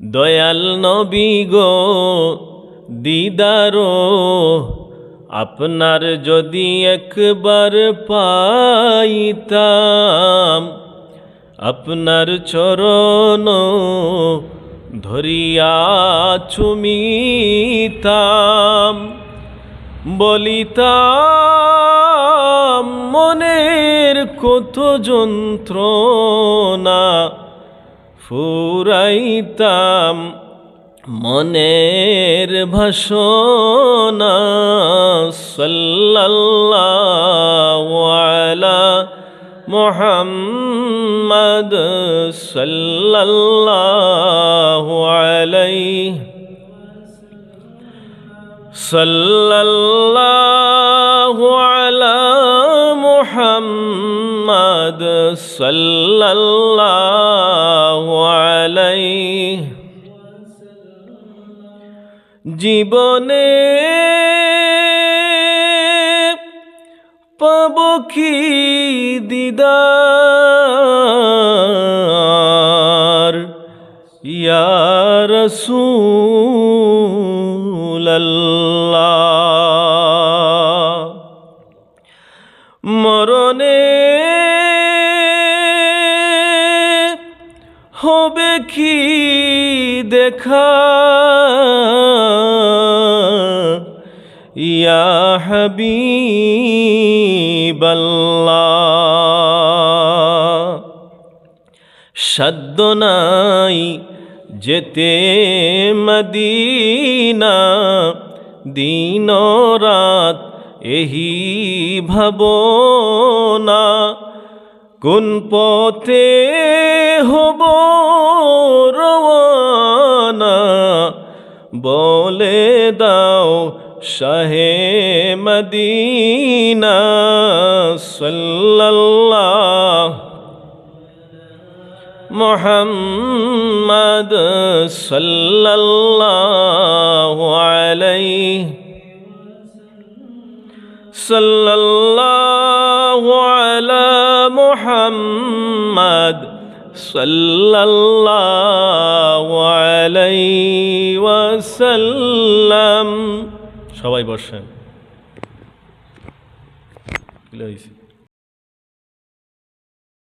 দয়াল নবী গো, দিদারো, আপনার যদি একবার পাইতাম, আপনার চরণ ধরিয়া চুমিতাম বলিতাম, মনের কত যন্ত্রণা ফুরাইতাম মনের ভাষণা সাল্লাল্লাহু আলা মুহাম্মদ সাল্লাল্লাহু আলাইহি সাল্লাল্লাহু আলা মুহাম্মদ সাল্লাল্লাহু জীবনে পাব কি দিদার? ইয়া হবে কি দেখা? ইয়া হাবিবাল্লাহ, সাধ্য নাই যেতে মদিনা দিন রাত এহি ভাবনা, কোন পথে হব রওয়ানা বলে দাও শাহে মদিনা সাল্লাল্লাহ। মোহাম্মদ সাল্লাল্লাহু আলাইহি সাল্লাল্লাহু আলা মুহাম্মদ। সাল্লাল্লাহু আলাইহি ওয়াসাল্লাম। সবাই বসেন।